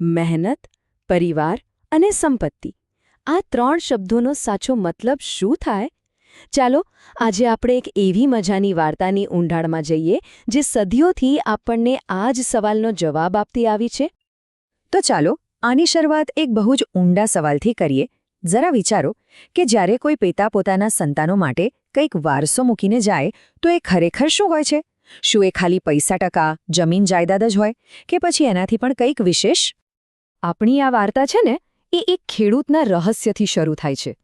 મહેનત, પરિવાર અને સંપત્તિ. આ ત્રણ શબ્દોનો સાચો મતલબ શું થાય? ચાલો, આજે આપણે એક એવી મજાની વાર્તાની ઊંડાણમાં જઈએ જે સદીઓથી આપણને આ જ સવાલનો જવાબ આપતી આવી છે. તો ચાલો, આની શરૂઆત એક બહુ જ ઊંડા સવાલથી કરીએ. જરા વિચારો કે જ્યારે કોઈ પિતા પોતાના સંતાનો માટે કંઈક વારસો મૂકીને જાય, તો એ ખરેખર શું હોય છે? શું એ ખાલી પૈસા ટકા, જમીન જાયદાદ જ હોય? કે પછી એનાથી પણ કંઈક વિશેષ? આપણી આ વાર્તા છે ને, એ એક ખેડૂતના રહસ્યથી શરૂ થાય છે.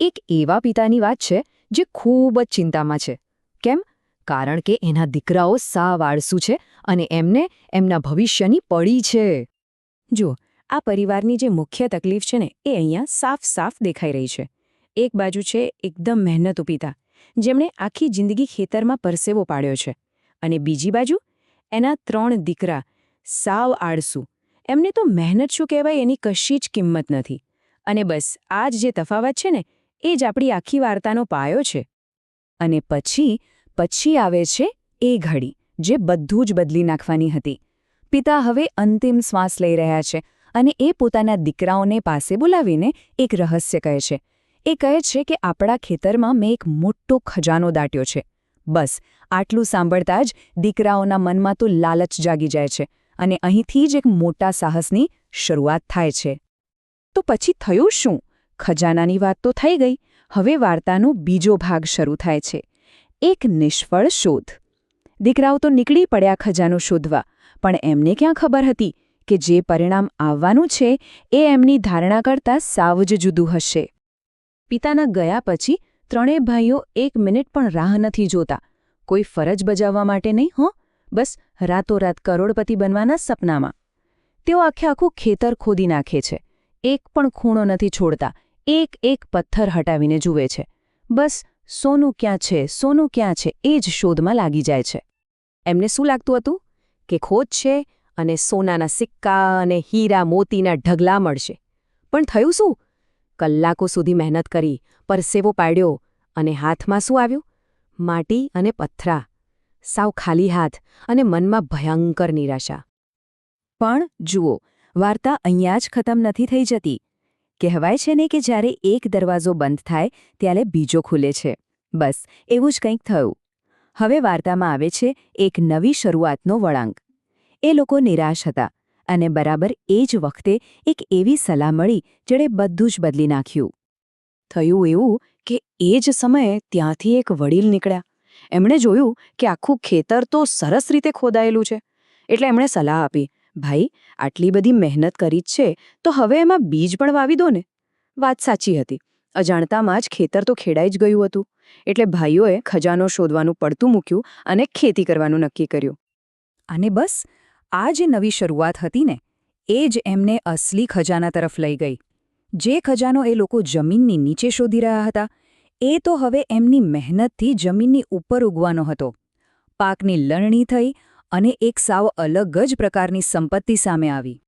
એક એવા પિતાની વાત છે, જે ખૂબ જ ચિંતામાં છે. કેમ? કારણ કે એના દીકરાઓ સાવ આળસુ છે અને એમને એમના ભવિષ્યની પડી છે. જુઓ, આ પરિવારની જે મુખ્ય તકલીફ છે ને, એ અહીંયા સાફ સાફ દેખાઈ રહી છે. એક બાજુ છે એકદમ મહેનતુ પિતા, જેમણે આખી જિંદગી ખેતરમાં પરસેવો પાડ્યો છે. અને બીજી બાજુ, એના ત્રણ દીકરા, સાવ આળસુ એમને તો મહેનત શું કહેવાય એની કશી જ કિંમત નથી. અને બસ, આ જ તફાવત છે ને, એ જ આપણી આખી વાર્તાનો પાયો છે. અને પછી પછી આવે છે એ ઘડી, જે બધું જ બદલી નાખવાની હતી. પિતા હવે અંતિમ શ્વાસ લઈ રહ્યા છે અને એ પોતાના દીકરાઓને પાસે બોલાવીને એક રહસ્ય કહે છે. એ કહે છે કે આપણા ખેતરમાં મેં એક મોટો ખજાનો દાટ્યો છે. બસ, આટલું સાંભળતા જ દીકરાઓના મનમાં તો લાલચ જાગી જાય છે. અને અહીંથી જ એક મોટા સાહસની શરૂઆત થાય છે. તો પછી થયું શું? ખજાનાની વાત તો થઈ ગઈ. હવે વાર્તાનો બીજો ભાગ શરૂ થાય છે. એક નિષ્ફળ શોધ. દીકરાઓ તો નીકળી પડ્યા ખજાનો શોધવા, પણ એમને ક્યાં ખબર હતી કે જે પરિણામ આવવાનું છે એ એમની ધારણા કરતાં સાવ જ જુદું હશે. પિતાના ગયા પછી ત્રણેય ભાઈઓ એક મિનિટ પણ રાહ નથી જોતા. કોઈ ફરજ બજાવવા માટે નહીં, હો? બસ રાતોરાત કરોડપતિ બનવાના સપનામાં. તેઓ આખે આખું ખેતર ખોદી નાખે છે. એક પણ ખૂણો નથી છોડતા. એક એક પથ્થર હટાવીને જુએ છે. બસ, સોનું ક્યાં છે, સોનું ક્યાં છે, એ જ શોધમાં લાગી જાય છે. એમને શું લાગતું હતું? કે ખોજ છે અને સોનાના સિક્કા અને હીરા મોતીના ઢગલા મળશે. પણ થયું શું? કલાકો સુધી મહેનત કરી, પરસેવો પાડ્યો અને હાથમાં શું આવ્યું? માટી અને પથ્થરા સાવ ખાલી હાથ અને મનમાં ભયંકર નિરાશા. પણ જુઓ, વાર્તા અહીંયા જ ખતમ નથી થઈ જતી. કહેવાય છે ને કે જ્યારે એક દરવાજો બંધ થાય, ત્યારે બીજો ખુલે છે. બસ, એવું જ કંઈક થયું. હવે વાર્તામાં આવે છે એક નવી શરૂઆતનો વળાંક. એ લોકો નિરાશ હતા અને બરાબર એ જ વખતે એક એવી સલાહ મળી જેણે બધું જ બદલી નાખ્યું. થયું એવું કે એ જ સમયે ત્યાંથી એક વડીલ નીકળ્યા. એમણે જોયું કે આખું ખેતર તો સરસ રીતે ખોદાયેલું છે. એટલે એમણે સલાહ આપી, ભાઈ, આટલી બધી મહેનત કરી જ છે, તો હવે એમાં બીજ પણ વાવી દો ને. વાત સાચી હતી. અજાણતામાં જ ખેતર તો ખેડાઈ જ ગયું હતું. એટલે ભાઈઓએ ખજાનો શોધવાનું પડતું મૂક્યું અને ખેતી કરવાનું નક્કી કર્યું. અને બસ, આ જે નવી શરૂઆત હતી ને, એ જ એમને અસલી ખજાના તરફ લઈ ગઈ. જે ખજાનો એ લોકો જમીનની નીચે શોધી રહ્યા હતા એ તો હવે એમની મહેનતથી જમીનની ઉપર ઉગવાનો હતો. પાકની લણણી થઈ અને એક સાવ અલગ જ પ્રકારની સંપત્તિ સામે આવી.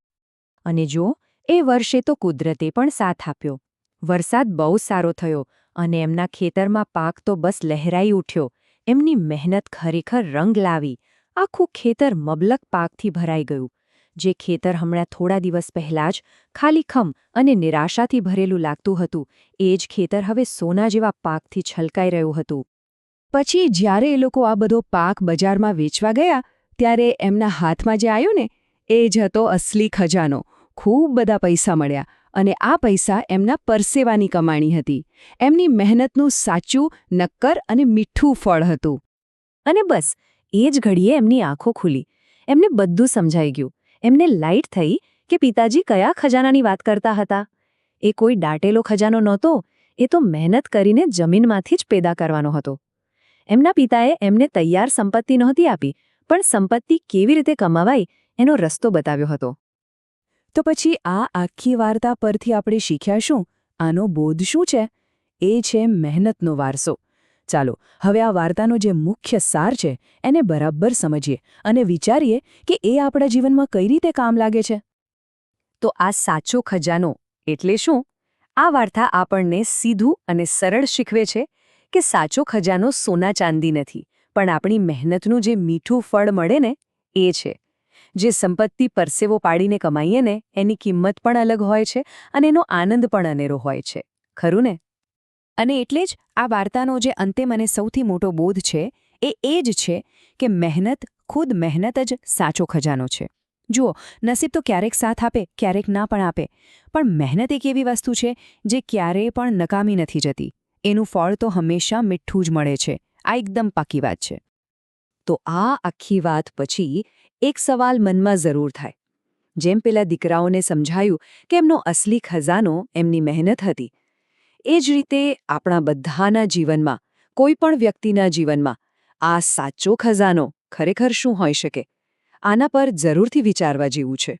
અને જો એ વર્ષે તો કુદરતે પણ સાથ આપ્યો. વરસાદ બહુ સારો થયો અને એમના ખેતરમાં પાક તો બસ લહેરાઈ ઉઠ્યો. એમની મહેનત ખરેખર રંગ લાવી. આખું ખેતર મબલક પાકથી ભરાઈ ગયું. જે ખેતર હમણાં થોડા દિવસ પહેલાં જ ખાલી ખમ અને નિરાશાથી ભરેલું લાગતું હતું, એ જ ખેતર હવે સોના જેવા પાકથી છલકાઈ રહ્યું હતું. પછી જ્યારે એ લોકો આ બધો પાક બજારમાં વેચવા ગયા, ત્યારે એમના હાથમાં જે આવ્યું ને એ જ હતો અસલી ખજાનો. ખૂબ બધા પૈસા મળ્યા અને આ પૈસા એમના પરસેવાની કમાણી હતી. એમની મહેનતનું સાચું, નક્કર અને મીઠું ફળ હતું. અને બસ, એ જ ઘડીએ એમની આંખો ખુલી. એમને બધું સમજાઈ ગયું. એમને લાઇટ થઈ કે પિતાજી કયા ખજાનાની વાત કરતા હતા? એ કોઈ દાટેલો ખજાનો નહોતો, એ તો મહેનત કરીને જમીનમાંથી જ પેદા કરવાનો હતો. એમના પિતાએ એમને તૈયાર સંપત્તિ નહોતી આપી, પણ સંપત્તિ કેવી રીતે કમાવાય એનો રસ્તો બતાવ્યો હતો. તો પછી આ આખી વાર્તા પરથી આપણે શીખ્યા શું? આનો બોધ શું છે? એ છે મહેનતનો વારસો. ચાલો, હવે આ વાર્તાનો જે મુખ્ય સાર છે, એને બરાબર સમજીએ અને વિચારીએ કે એ આપણા જીવનમાં કઈ રીતે કામ લાગે છે. તો આ સાચો ખજાનો એટલે શું? આ વાર્તા આપણને સીધું અને સરળ શીખવે છે કે સાચો ખજાનો સોના ચાંદી નથી, પણ આપણી મહેનતનું જે મીઠું ફળ મળે ને, એ છે. જે સંપત્તિ પરસેવો પાડીને કમાઈએ ને, એની કિંમત પણ અલગ હોય છે અને એનો આનંદ પણ અનેરો હોય છે. ખરું ને? અને એટલે જ આ વાર્તાનો જે અંતે મને સૌથી મોટો બોધ છે, એ એ જ છે કે મહેનત ખુદ મહેનત જ સાચો ખજાનો છે. જુઓ, નસીબ તો ક્યારેક સાથ આપે, ક્યારેક ના પણ આપે, પણ મહેનત એક એવી વસ્તુ છે જે ક્યારેય પણ નકામી નથી જતી. એનું ફળ તો હંમેશા મીઠું જ મળે છે. આ એકદમ પાકી વાત છે. તો આ આખી વાત પછી એક સવાલ મનમાં જરૂર થાય. જેમ પેલા દીકરાઓને સમજાયું કે એમનો અસલી ખજાનો એમની મહેનત હતી એ જ રીતે આપણા બધાના જીવનમાં, કોઈ પણ વ્યક્તિના જીવનમાં, આ સાચો ખજાનો ખરેખર શું હોઈ શકે? આના પર જરૂરથી વિચારવા જેવું છે.